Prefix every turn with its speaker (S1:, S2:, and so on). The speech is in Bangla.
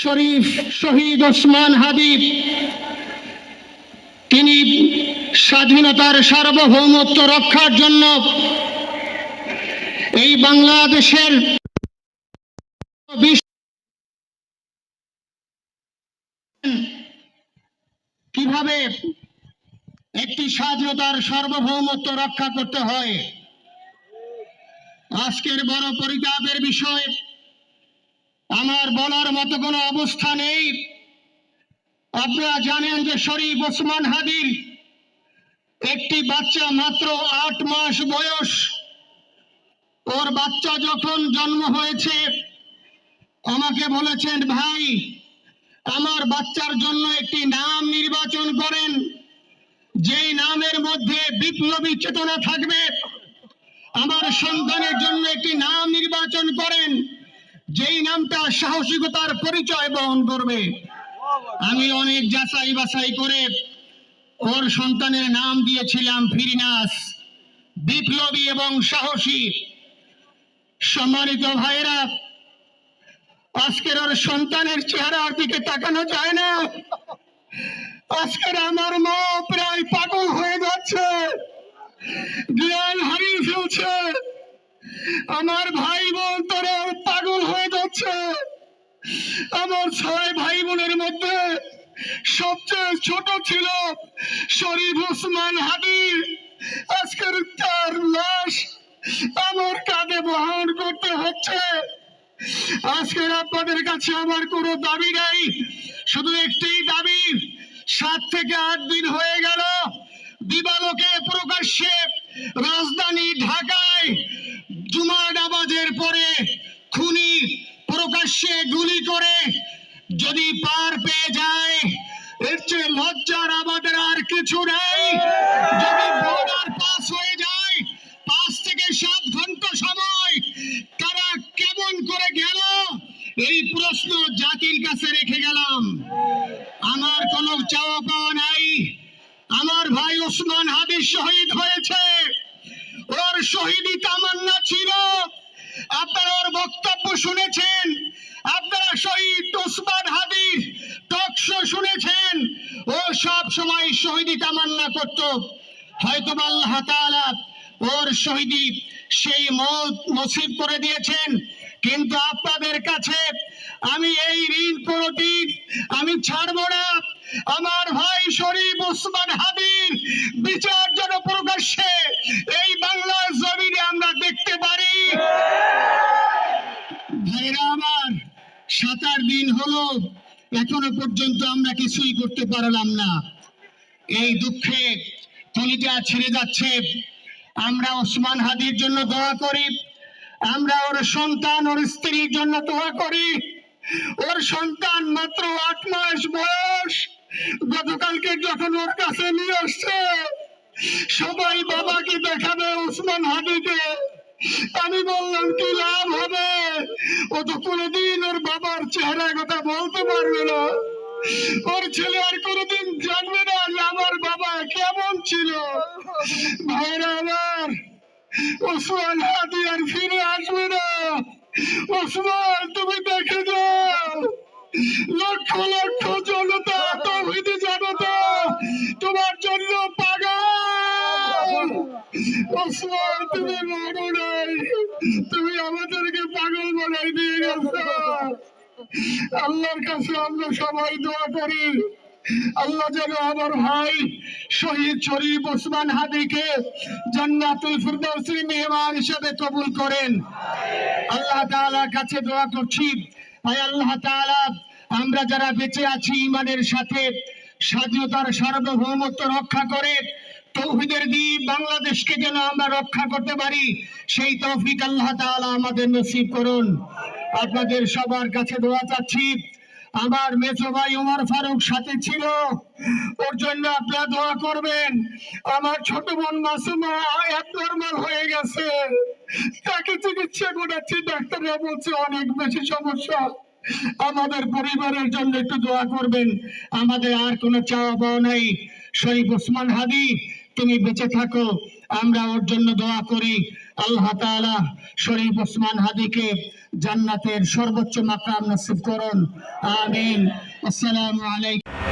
S1: শরীফ শহীদ ওসমান হাবিব, তিনি স্বাধীনতার সার্বভৌমত্ব রক্ষার জন্য এই বাংলাদেশের কীভাবে একটি স্বাধীনতার সার্বভৌমত্ব রক্ষা করতে হয়? আজকের বড় পরিতাপের বিষয় আমার বলার মতো কোনো অবস্থা নেই। আপনারা জানেন যে শরীফ ওসমান হাদির একটি বাচ্চা মাত্র আট মাস বয়স। ওর বাচ্চা যখন জন্ম হয়েছে, আমাকে বলেছেন, ভাই, আমার বাচ্চার জন্য একটি নাম নির্বাচন করেন। যেই নামের মধ্যে বিপ্লবী চেতনা থাকবে, আমার সন্তানের জন্য একটি নাম নির্বাচন করেন। যেই নামটা সাহসিকতার পরিচয় বহন করবে, আমি অনেক যাচাই বাছাই করে ওর সন্তানের নাম দিয়েছিলাম ফিরিনাস, বিপ্লবী এবং সাহসী। সম্মানিত ভাইরা আজকের ওর সন্তানের চেহারার দিকে তাকানো যায় না। আজকের আমার মা প্রায় পাগল হয়ে যাচ্ছে, জ্ঞান হারিয়ে ফেলছে। আমার ভাই বোন তারা পাগল যাচ্ছে আমার ছয় ভাই বোনের মধ্যে সবচেয়ে ছোট ছিল শরীফ ওসমান হাদি। আজকের তার লাশ আমার কাঁধে বহন করতে হচ্ছে। আজকের আপনাদের কাছে আমার কোনো দাবি নাই, শুধু একটি দাবি, সাত থেকে আট দিন হয়ে গেল দিবালোকে প্রকাশ্যে রাজধানী ঢাকায় জুমার নামাজের পরে গুলি করে যদি পার পেয়ে যায়, এর চেয়ে লজ্জার আমাদের আর কিছু নেই। যদি বর্ডার পাস হয়ে যায়, পাঁচ থেকে সাত ঘণ্টা সময় তারা কেমন করে গেল? এই প্রশ্ন জাতির কাছে রেখে গেলাম। আমার কোনো চাওয়া পাওয়া নাই। আমার ভাই ওসমান হাদিস শহীদ হয়েছে। ওর শহীদি তামান্না ছিল। আপনারা ওর বক্তব্য শুনেছেন। আপনারা শহীদ ওসমান হাদিস টকশো শুনেছেন? ও সব সময় শহীদি তামান্না করত। হয়তো আল্লাহ তাআলা ওর শহীদি সেই মত নসিব করে দিয়েছেন। কিন্তু আপনাদের কাছে আমি এই ঋণ কোনদিন আমি ছাড়বো না। আমার ভাই শরীফ ওসমান হাদির বিচার যেন প্রকাশ্যে এই বাংলার জমিনে আমরা দেখতে পারি ভাইরা আমার আট দিন হলো, এখনও পর্যন্ত আমরা কিছুই করতে পারলাম না। এই দুঃখে কলিজা ছেড়ে যাচ্ছে। আমরা ওসমান হাদির জন্য দোয়া করি। আমরা ওর সন্তান, ওর স্ত্রীর জন্য দোয়া করি। ওর সন্তান মাত্র আট মাস বয়স। গতকালকে যখন ওর কাছে নিয়ে আসছে, সবাই বাবাকে দেখাবে ওসমান হাদিকে। আমি বললাম, কি লাভ হবে? ও তো কোনোদিন ওর বাবার চেহারা কথা বলতে পারবে না। ওর ছেলে আর কোনোদিন জানবে না যে আমার বাবা কেমন ছিল। ভাইরা আমার, ওসমান হাদি আর ফিরে আসবে না। ওসমান, তুমি দেখে যাও। লক্ষ লক্ষ জনতা, তৌহিদি জনতা, তোমার জন্য পাগল। ওসমান, তুমি মরো নাই আল্লাহর কাছে আমরা সবাই দোয়া করি। আল্লাহ যেন আমার ভাই শহীদ শরীফ ওসমান হাদিকে জান্নাতুল ফিরদাউসের মেহমান হিসেবে কবুল করেন। আল্লাহ তাআলার কাছে দোয়া করছি। আয় আল্লাহ তাআলা, আমরা যারা বেঁচে আছি ইমানের সাথে, স্বাধীনতার সার্বভৌমত্ব রক্ষা করে, তৌহিদের দ্বীপ বাংলাদেশকে যেন আমরা রক্ষা করতে পারি, সেই তৌফিক আল্লাহ তাআলা আমাদের নসিব করুন। আপনাদের সবার কাছে দোয়া চাচ্ছি। আমার মেজো ভাই ওমর ফারুক সাথে ছিল। ওর জন্য আপনারা দোয়া করবেন। আমার ছোট বোন মাসুমা অ্যাবনর্মাল হয়ে গেছে। তাকে চিকিৎসা করাচ্ছি, ডাক্তাররা বলছে অনেক বেশি সমস্যা। আমাদের পরিবারের জন্য একটু দোয়া করবেন। আমাদের আর কোনো চাওয়া পাওয়া নাই। শরীফ ওসমান হাদি তুমি বেঁচে থাকো, আমরা ওর জন্য দোয়া করি। আল্লাহ তালা শরীফ ওসমান হাদিকে জান্নাতের সর্বোচ্চ মাকাম নসিব করুন। আমিন। আসসালামু আলাইকুম।